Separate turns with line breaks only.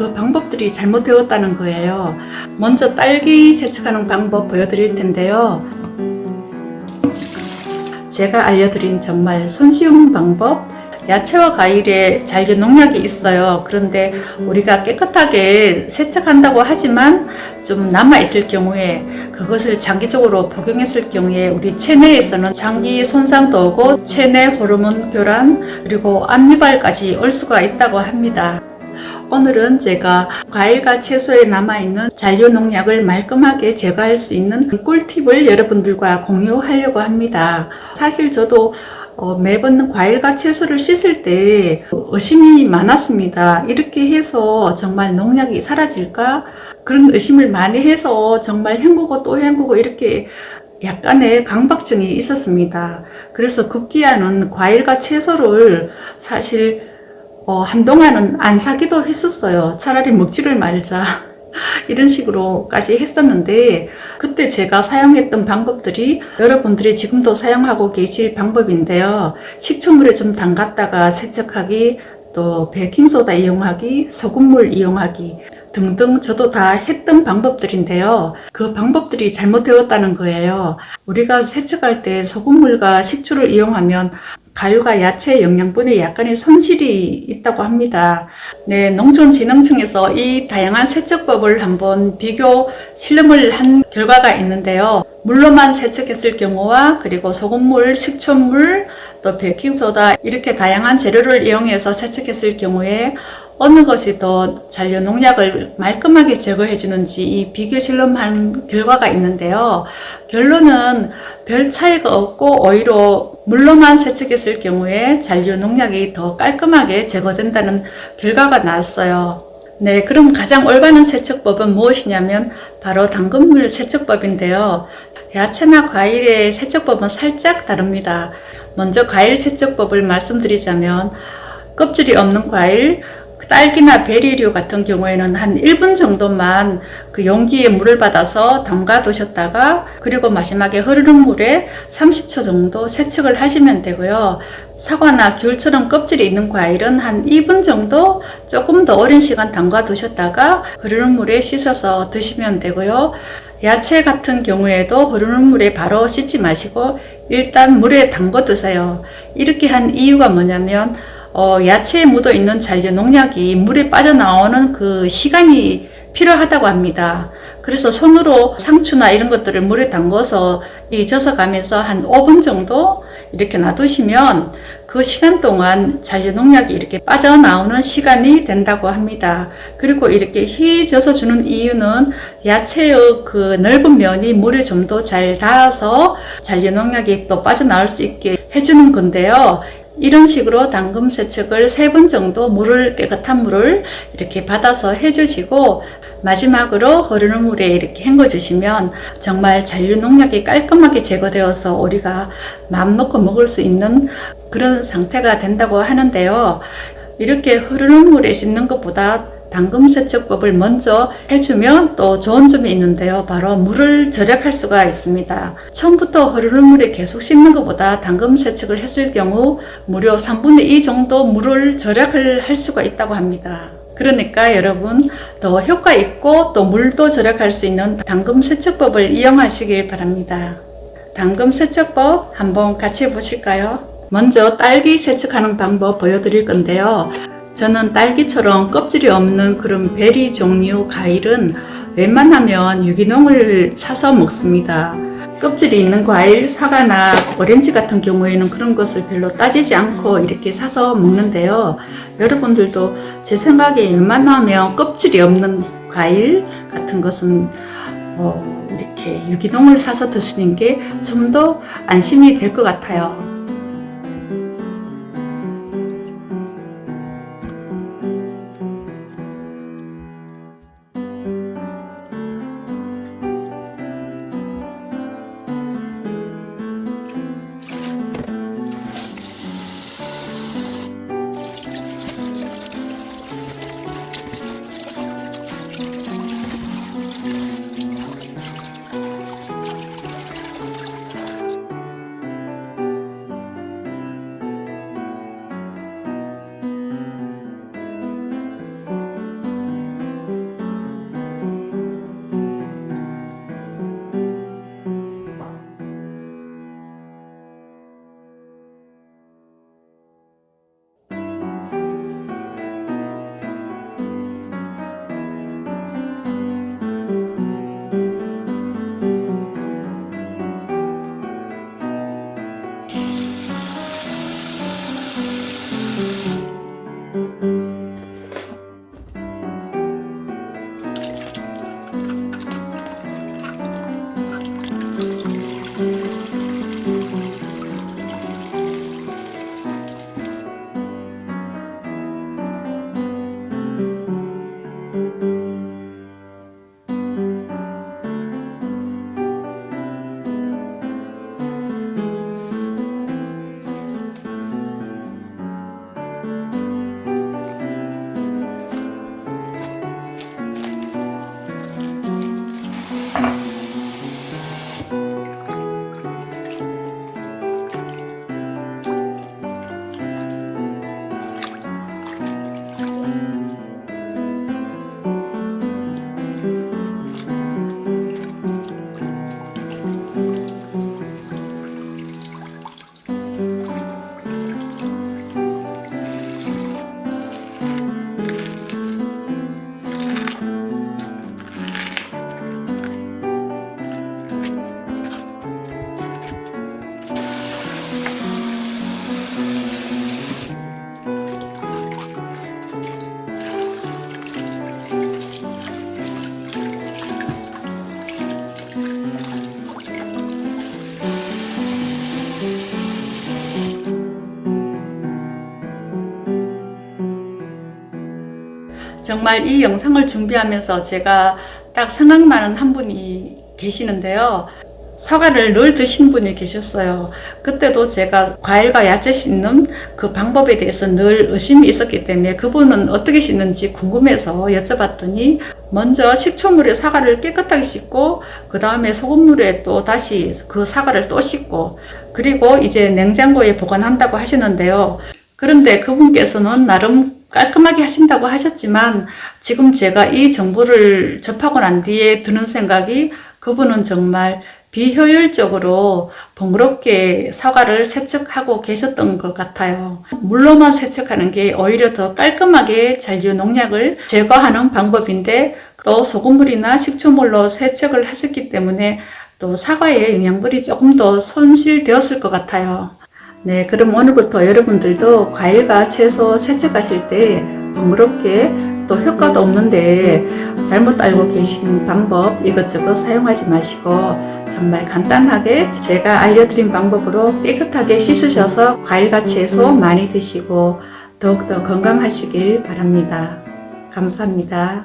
그 방법들이 잘못되었다는 거예요. 먼저 딸기 세척하는 방법 보여드릴 텐데요. 제가 알려드린 정말 손쉬운 방법, 야채와 과일에 잔류 농약이 있어요. 그런데 우리가 깨끗하게 세척한다고 하지만 좀 남아있을 경우에 그것을 장기적으로 복용했을 경우에 우리 체내에서는 장기 손상도 오고 체내 호르몬 교란 그리고 암 유발까지 올 수가 있다고 합니다. 오늘은 제가 과일과 채소에 남아있는 잔류 농약을 말끔하게 제거할 수 있는 꿀팁을 여러분들과 공유하려고 합니다. 사실 저도 어, 매번 과일과 채소를 씻을 때 의심이 많았습니다. 이렇게 해서 정말 농약이 사라질까? 그런 의심을 많이 해서 정말 헹구고 또 헹구고 이렇게 약간의 강박증이 있었습니다. 그래서 급기야는 과일과 채소를 사실 어, 한동안은 안 사기도 했었어요. 차라리 먹지를 말자. 이런 식으로까지 했었는데, 그때 제가 사용했던 방법들이 여러분들이 지금도 사용하고 계실 방법인데요. 식초물에 좀 담갔다가 세척하기, 또 베이킹소다 이용하기, 소금물 이용하기, 등등 저도 다 했던 방법들인데요. 그 방법들이 잘못되었다는 거예요. 우리가 세척할 때 소금물과 식초를 이용하면 가유가 야채 영양분에 약간의 손실이 있다고 합니다. 네, 농촌진흥청에서 이 다양한 세척법을 한번 비교 실험을 한 결과가 있는데요. 물로만 세척했을 경우와 그리고 소금물, 식초물, 또 베이킹소다 이렇게 다양한 재료를 이용해서 세척했을 경우에 어느 것이 더 잔류 농약을 말끔하게 제거해 주는지 이 비교 실험한 결과가 있는데요. 결론은 별 차이가 없고 오히려 물로만 세척했을 경우에 잔류 농약이 더 깔끔하게 제거된다는 결과가 나왔어요. 네, 그럼 가장 올바른 세척법은 무엇이냐면 바로 당근물 세척법인데요. 야채나 과일의 세척법은 살짝 다릅니다. 먼저 과일 세척법을 말씀드리자면 껍질이 없는 과일, 딸기나 베리류 같은 경우에는 한 1분 정도만 그 용기에 물을 받아서 담가 두셨다가 그리고 마지막에 흐르는 물에 30초 정도 세척을 하시면 되고요. 사과나 귤처럼 껍질이 있는 과일은 한 2분 정도 조금 더 오랜 시간 담가 두셨다가 흐르는 물에 씻어서 드시면 되고요. 야채 같은 경우에도 흐르는 물에 바로 씻지 마시고 일단 물에 담궈 두세요. 이렇게 한 이유가 뭐냐면 어, 야채에 묻어 있는 잔류 농약이 물에 빠져나오는 그 시간이 필요하다고 합니다. 그래서 손으로 상추나 이런 것들을 물에 담궈서 잊어서 가면서 한 5분 정도 이렇게 놔두시면 그 시간 동안 잔류 농약이 이렇게 빠져나오는 시간이 된다고 합니다. 그리고 이렇게 희져서 주는 이유는 야채의 그 넓은 면이 물에 좀 더 잘 닿아서 잔류 농약이 또 빠져나올 수 있게 해주는 건데요. 이런 식으로 당금 세척을 세 번 정도 물을 깨끗한 물을 이렇게 받아서 해주시고 마지막으로 흐르는 물에 이렇게 헹궈 주시면 정말 잔류 농약이 깔끔하게 제거되어서 우리가 마음 놓고 먹을 수 있는 그런 상태가 된다고 하는데요. 이렇게 흐르는 물에 씻는 것보다 당금 세척법을 먼저 해주면 또 좋은 점이 있는데요. 바로 물을 절약할 수가 있습니다. 처음부터 흐르는 물에 계속 씻는 것보다 당금 세척을 했을 경우 무려 3분의 2 정도 물을 절약을 할 수가 있다고 합니다. 그러니까 여러분 더 효과 있고 또 물도 절약할 수 있는 당금 세척법을 이용하시길 바랍니다. 당금 세척법 한번 같이 해보실까요? 먼저 딸기 세척하는 방법 보여드릴 건데요. 저는 딸기처럼 껍질이 없는 그런 베리 종류 과일은 웬만하면 유기농을 사서 먹습니다. 껍질이 있는 과일, 사과나 오렌지 같은 경우에는 그런 것을 별로 따지지 않고 이렇게 사서 먹는데요. 여러분들도 제 생각에 웬만하면 껍질이 없는 과일 같은 것은 어, 이렇게 유기농을 사서 드시는 게 좀 더 안심이 될 것 같아요. 정말 이 영상을 준비하면서 제가 딱 생각나는 한 분이 계시는데요. 사과를 늘 드신 분이 계셨어요. 그때도 제가 과일과 야채 씻는 그 방법에 대해서 늘 의심이 있었기 때문에 그분은 어떻게 씻는지 궁금해서 여쭤봤더니 먼저 식초물에 사과를 깨끗하게 씻고 그 다음에 소금물에 또 다시 그 사과를 또 씻고 그리고 이제 냉장고에 보관한다고 하시는데요. 그런데 그분께서는 나름 깔끔하게 하신다고 하셨지만 지금 제가 이 정보를 접하고 난 뒤에 드는 생각이 그분은 정말 비효율적으로 번거롭게 사과를 세척하고 계셨던 것 같아요. 물로만 세척하는 게 오히려 더 깔끔하게 잔류 농약을 제거하는 방법인데 또 소금물이나 식초물로 세척을 하셨기 때문에 또 사과의 영양분이 조금 더 손실되었을 것 같아요. 네, 그럼 오늘부터 여러분들도 과일과 채소 세척하실 때 번거롭게 또 효과도 없는데 잘못 알고 계신 방법 이것저것 사용하지 마시고 정말 간단하게 제가 알려드린 방법으로 깨끗하게 씻으셔서 과일과 채소 많이 드시고 더욱더 건강하시길 바랍니다. 감사합니다.